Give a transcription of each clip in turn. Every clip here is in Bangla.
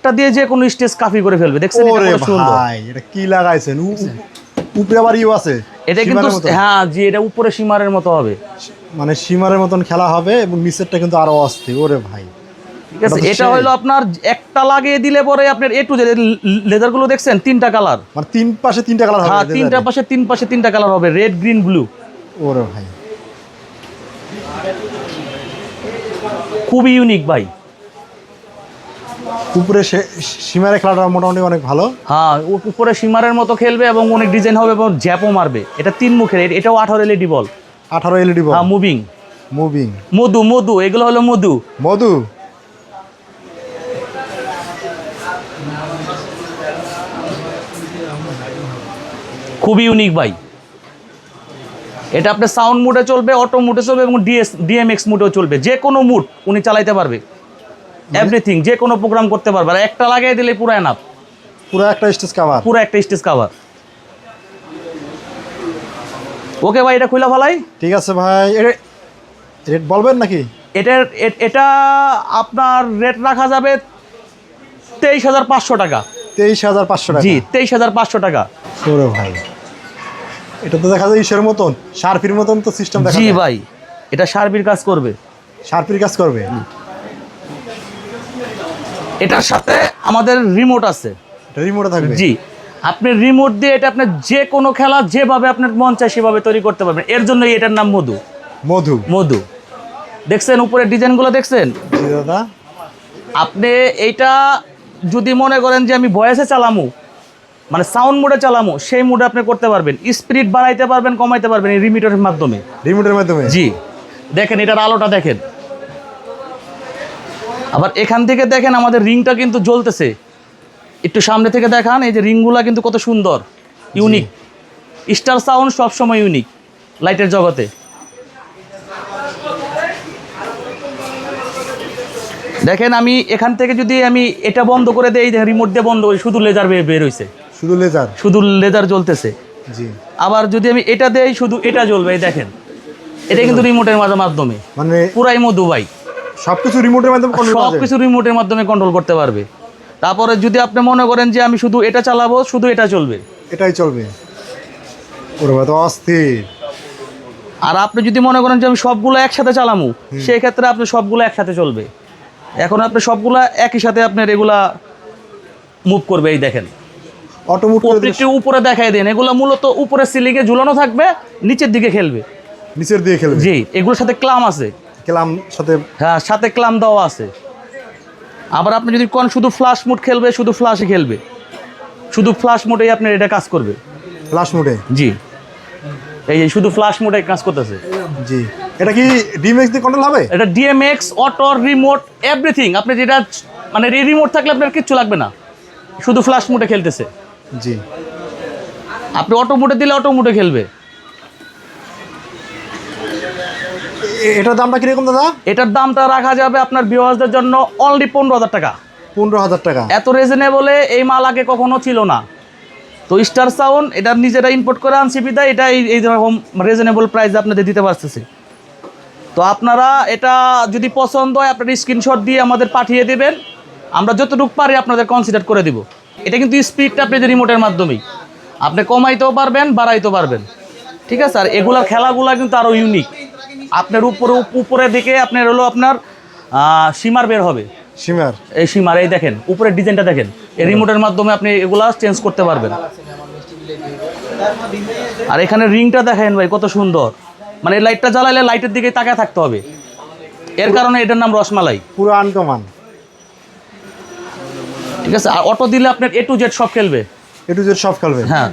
একটা দিয়ে যে কোনো স্টেজ কাফি করে ফেলবে। দেখছেন এটা সুন্দর। ভাই এটা কি লাগাইছেন? উপরে আবার ইউ আছে। এটা কিন্তু হ্যাঁ জি এটা উপরে সীমারের মতো হবে। মানে সীমারের মতন খেলা হবে এবং নিচেরটা কিন্তু আরও অস্থির। ওরে ভাই। ঠিক আছে এটা হলো আপনার একটা লাগিয়ে দিলে পরে আপনার এ টু জেড লেদারগুলো দেখছেন? তিনটা কালার। মানে তিন পাশে তিনটা কালার হবে হ্যাঁ তিনটা পাশে তিন পাশে তিনটা কালার হবে রেড গ্রিন ব্লু। ওরে ভাই। খুবই ইউনিক ভাই। উপরে সীমারে খেলাটা মোটামুটি অনেক ভালো। হ্যাঁ উপরে সীমারের মতো খেলবে এবং অনেক ডিজাইন হবে এবং জ্যাপও মারবে। এটা তিন মুখের এটাও আঠারো এলইডি বল। আঠারো এলইডি বল। হ্যাঁ মুভিং। মুভিং। মধু মধু এগুলো হলো মধু। মধু? খুবই ইউনিক ভাই। এটা আপনার সাউন্ড মুডে চলবে অটো মুডে চলবে এবং ডিএস ডিএমএক্স মুডেও চলবে। যে কোনো মুড উনি চালাইতে পারবে। এভরিথিং যে কোনো প্রোগ্রাম করতে পারবে। আর একটা লাগিয়ে দিলে পুরো এনাফ পুরো একটা স্টেজ কাভার পুরো একটা স্টেজ কাভার ওকে ভাই এটা খুলে ফেলাই? ঠিক আছে ভাই রেট বলবেন নাকি? এটার এটা আপনার রেট রাখা যাবে তেইশ হাজার পাঁচশো টাকা। তেইশ হাজার পাঁচশো টাকা। জি তেইশ হাজার পাঁচশো টাকা। ওরে ভাই এটা তো দেখা যায় ইসের মতন। শার্পির মতন তো সিস্টেম দেখা জি ভাই এটা সার্বির কাজ করবে। শার্পির কাজ করবে? এটার সাথে আমাদের রিমোট আছে। এটা রিমোটে থাকবে। জি। আপনি রিমোট দিয়ে এটা আপনার যে কোনো খেলা যেভাবে আপনার মন চায় সেভাবে তৈরি করতে পারবেন। এর জন্যই এটার নাম মধু। মধু। মধু। দেখছেন উপরের ডিজাইনগুলো দেখছেন? দাদা। আপনি এইটা যদি মনে করেন যে আমি ভয়েসে চালামু মানে সাউন্ড মোডে চালামু সেই মোডে আপনি করতে পারবেন। স্পিড বাড়াইতে পারবেন কমাইতে পারবেন এই রিমিটারের মাধ্যমে। রিমোটের মাধ্যমে? জি। দেখেন এটার আলোটা দেখেন। আবার এখান থেকে দেখেন আমাদের রিংটা কিন্তু জ্বলতেছে। একটু সামনে থেকে দেখান এই যে রিংগুলা কিন্তু কত সুন্দর ইউনিক। স্টার সাউন্ড সবসময় ইউনিক লাইটের জগতে। দেখেন আমি এখান থেকে যদি আমি এটা বন্ধ করে দেই রিমোট দিয়ে বন্ধ করি শুধু লেজার বের হয়েছে শুধু লেজার শুধু লেজার জ্বলতেছে। জি। আবার যদি আমি এটা দেই শুধু এটা জ্বলবে এই দেখেন। এটা কিন্তু রিমোটের মাঝে মাধ্যমে। মানে পুরাই মধু ভাই। সবকিছু রিমোটের মাধ্যমে control করা সব কিছু রিমোটের মাধ্যমে কন্ট্রোল করতে পারবে। তারপরে যদি আপনি মনে করেন যে আমি শুধু এটা চালাবো শুধু এটা চলবে। এটাই চলবে। ওরে ভাই তো অস্থির। আর আপনি যদি মনে করেন যে আমি সবগুলো একসাথে চালামু সেই ক্ষেত্রে আপনি সবগুলো একসাথে চলবে। এখন আপনি সবগুলো একই সাথে আপনার এগুলা মুভ করবে এই দেখেন। অটোমোট প্রত্যেকটি উপরে দেখাই দেন। এগুলো মূলত উপরে সিলিংয়ে ঝুলানো থাকবে নিচের দিকে খেলবে। নিচের দিকে খেলবে। জি এগুলোর সাথে ক্লাম আছে। খেলাম সাথে হ্যাঁ সাথে ক্লাম দেওয়া আছে। আবার আপনি যদি কোন শুধু ফ্লাশ মুড খেলবে শুধু ফ্লাশে খেলবে। শুধু ফ্লাশ মোডেই আপনার এটা কাজ করবে। ফ্লাশ মোডে জি। এই যে শুধু ফ্লাশ মোডে কাজ করতেছে। জি। এটা কি ডিএমএক্স দিয়ে কন্ট্রোল হবে? এটা ডিএমএক্স অটো রিমোট এভরিথিং আপনি যেটা মানে রিমোট থাকলে আপনার কিচ্ছু লাগবে না। শুধু ফ্লাশ মোডে খেলতেছে। জি। আপনি অটো মোডে দিলে অটো মোডে খেলবে। এটার দামটা কীরকম দাদা? এটার দামটা রাখা যাবে আপনার ভিউয়ার্সদের জন্য অনলি পনেরো হাজার টাকা। পনেরো হাজার টাকা। এত রিজনেবলে এই মাল আগে কখনো ছিল না। তো স্টার সাউন্ড এটা নিজেরা ইম্পোর্ট করে আনছি বিদায় এটা এই রকম রিজনেবল প্রাইস আপনাদের দিতে পারতেছি। তো আপনারা এটা যদি পছন্দ হয় আপনার স্ক্রিনশট দিয়ে আমাদের পাঠিয়ে দেবেন। আমরা যতটুকু পারি আপনাদের কনসিডার করে দিব। এটা কিন্তু স্পিডটা আপনাদের রিমোটের মাধ্যমেই। আপনি কমাইতেও পারবেন বাড়াইতেও পারবেন। ঠিক আছে? আর এগুলার খেলাগুলা কিন্তু আরও ইউনিক আপনার উপরে উপরের দিকে আপনার হলো আপনার সীমার বের হবে। সিমার। এই সীমার এই দেখেন উপরের ডিজাইনটা দেখেন। এই রিমোটের মাধ্যমে আপনি এগুলা চেঞ্জ করতে পারবেন। আর এখানে রিংটা দেখেন ভাই কত সুন্দর। মানে লাইটটা জ্বালাইলে লাইটের দিকে তাকায় থাকতে হবে। এর কারণে এটার নাম রসমালাই। পুরো আনকমান। ঠিক আছে? আর অটো দিলে আপনার এ টু জেড সব খেলবে। এ টু জেড সব খেলবে। হ্যাঁ।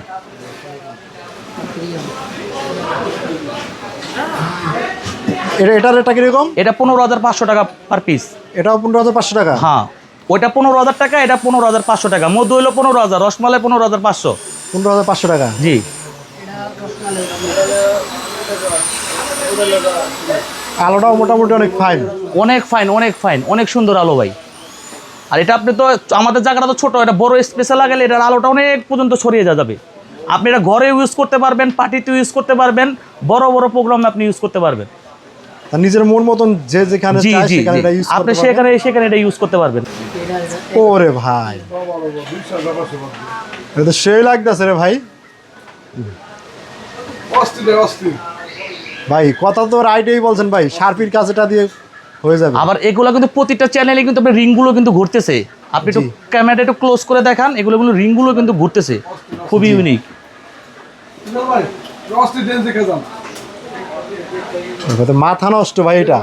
এটা এটার রেটটা কীরকম? এটা পনেরো হাজার পাঁচশো টাকা পার পিস এটাও পনেরো হাজার পাঁচশো টাকা? হ্যাঁ ওইটা পনেরো হাজার টাকা এটা পনেরো হাজার পাঁচশো টাকা। মধু হইল পনেরো হাজার রসমালাই পনেরো হাজার পাঁচশো। পনেরো হাজার পাঁচশো টাকা? জি। আলোটাও মোটামুটি অনেক ফাইন অনেক ফাইন অনেক ফাইন অনেক সুন্দর আলো ভাই। আর এটা আপনি তো আমাদের জায়গাটা তো ছোট এটা বড় স্পেসে লাগালে এটার আলোটা অনেক পর্যন্ত ছড়িয়ে যা যাবে। আপনি এটা ঘরে ইউজ করতে পারবেন পার্টিতে ইউজ করতে পারবেন বড় বড় প্রোগ্রামে আপনি ইউজ করতে পারবেন। নিজের মন মতন যে যেখানে আপনি সেখানে সেখানে এটা ইউজ করতে পারবেন। ওরে ভাই। এটা তো সেই লাগতেছে রে ভাই। ভাই কথা তো রাইটেই বলছেন ভাই শার্পির কাজ এটা দিয়ে হয়ে যাবে। আবার এগুলো কিন্তু প্রতিটা চ্যানেলে কিন্তু আপনার রিংগুলো কিন্তু ঘুরতেছে। আপনি একটু। ক্যামেরাটা একটু ক্লোজ করে দেখান এগুলো কিন্তু রিংগুলো কিন্তু ঘুরতেছে। খুবই ইউনিক না ভাই অস্থির ডেন্স দেখে যান এটা তো মাথা নষ্ট ভাই এটা।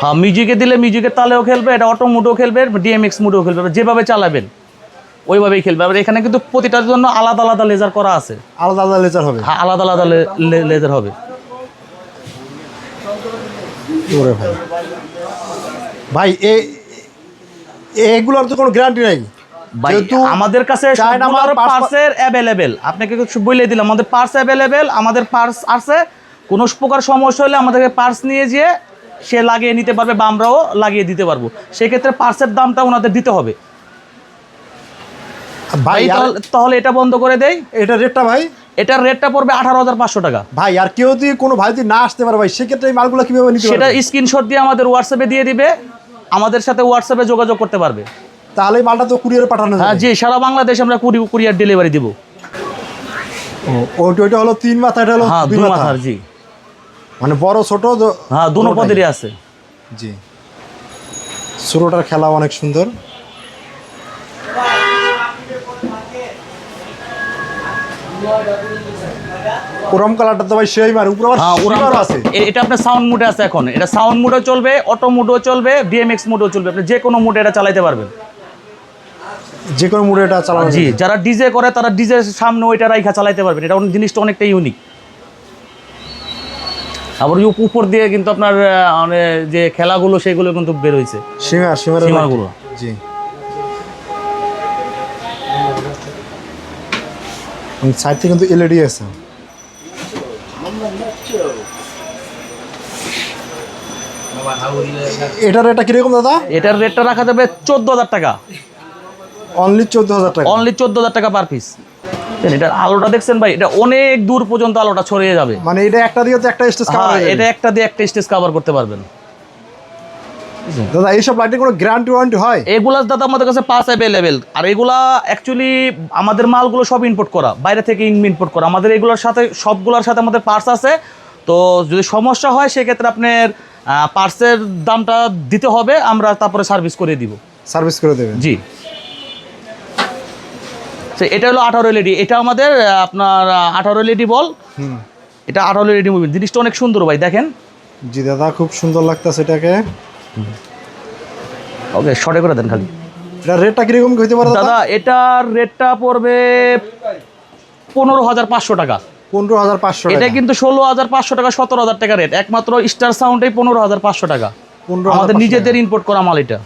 হ্যাঁ মিউজিকে দিলে মিউজিকের তালেও খেলবে এটা অটো মুডও খেলবে ডিএমএক্স মুডও খেলবে যেভাবে চালাবেন ওইভাবেই খেলবে। আবার এখানে কিন্তু প্রতিটার জন্য আলাদা আলাদা লেজার করা আছে। আলাদা আলাদা লেজার হবে। হ্যাঁ আলাদা আলাদা লেজার হবে। ভাই। ভাই এ এগুলোর তো কোনো গ্যারান্টি নাই। আমাদের কাছে পার্স- পার্সের অ্যাভেলেবেল আপনাকে কিছু বলে দিলাম আমাদের পার্স অ্যাভেলেবেল আমাদের পার্স আছে। কোনো প্রকার সমস্যা হলে আমাদেরকে পার্স নিয়ে যেয়ে সে লাগিয়ে নিতে পারবে বা আমরাও লাগিয়ে দিতে পারব। সেক্ষেত্রে পার্সের দামটা ওনাদের দিতে হবে। ভাই তাহলে- এটা বন্ধ করে দেই। এটা রেটটা ভাই? এটার রেটটা পড়বে আঠারো হাজার পাঁচশো টাকা। ভাই আর কেউ যদি কোনো ভাই যদি না আসতে পারে ভাই সেক্ষেত্রে এই মালগুলো কীভাবে নিতে সেটা স্ক্রিনশট দিয়ে আমাদের হোয়াটসঅ্যাপে দিয়ে দিবে। আমাদের সাথে হোয়াটসঅ্যাপে যোগাযোগ করতে পারবে। তাহলে মালটা তো কুরিয়ারে পাঠানো হ্যাঁ জি সারা বাংলাদেশে আমরা কুরি কুরিয়ার ডেলিভারি দিব। ও, ওইটা হলো তিন মাথা এটা হলো হ্যাঁ দুই মাথা। মাথার জি। মানে বড় ছোট হ্যাঁ দুনো পদেরই আছে। জি। ছোটটার খেলা অনেক সুন্দর। ওরম কালারটা তো ভাই সেই মার উপর হ্যাঁ আছে। এটা আপনার সাউন্ড মুডে আছে এখন। এটা সাউন্ড মুডও চলবে অটো মুডও চলবে ডিএমএক্স মুডও চলবে। আপনি যে কোনো মুডে এটা চালাতে পারবেন। যে কোনো মুড়ে এটা চালানো জি যারা ডিজে করে তারা ডিজে সামনে ওইটা রাইখা চালাতে পারবেন এটা অনেক- জিনিসটা অনেকটা ইউনিক আবার উপর দিয়ে কিন্তু আপনার মানে যে খেলাগুলো সেগুলো কিন্তু বের হয়েছে সীমার সীমার সীমারগুলো। জি। সাইড থেকে কিন্তু এলইডি আছে। এটার এটা কীরকম দাদা? এটার রেটটা রাখা যাবে চোদ্দ হাজার টাকা। অনলি চোদ্দ হাজার টাকা? অনলি চোদ্দ হাজার টাকা পার পিস এটার আলোটা দেখছেন ভাই? এটা অনেক দূর পর্যন্ত আলোটা ছড়িয়ে যাবে। মানে এটা একটা দিয়ে তো একটা স্টেজ হ্যাঁ কাভার এটা একটা দিয়ে একটা স্টেজ কভার করতে পারবেন। দাদা এইসব লাইটের কোনো গ্যারান্টি ওয়ারেন্টি হয়? এগুলার দাদা আমাদের কাছে পাস অ্যাভেলেবেল আর এগুলা অ্যাকচুয়ালি আমাদের মালগুলো সব ইম্পোর্ট করা। বাইরে থেকে ইম্পোর্ট করা। আমাদের এগুলোর সাথে সবগুলোর সাথে আমাদের পার্স আছে। তো যদি সমস্যা হয় সেক্ষেত্রে আপনার পার্সের দামটা দিতে হবে আমরা তারপরে সার্ভিস করে দিব। সার্ভিস করে দেবেন। জি। তো এটা হলো আঠারো এলইডি এটা আমাদের আপনার আঠারো এলইডি বল। এটা আঠারো এলইডি মুভি জিনিসটা অনেক সুন্দর ভাই দেখেন। জি দাদা খুব সুন্দর লাগতেছে এটাকে। ওকে শর্টে করে দেন খালি। এটা রেটটা কীরকম হইতে পারে দাদা? দাদা এটার রেটটা পড়বে পনেরো হাজার পাঁচশো টাকা। পনেরো হাজার পাঁচশো এটা কিন্তু ষোলো হাজার পাঁচশো টাকা সতেরো হাজার টাকা রেট। একমাত্র স্টার সাউন্ডে পনেরো হাজার পাঁচশো টাকা। পনেরো আমাদের নিজেদের ইম্পোর্ট করা মাল এটা।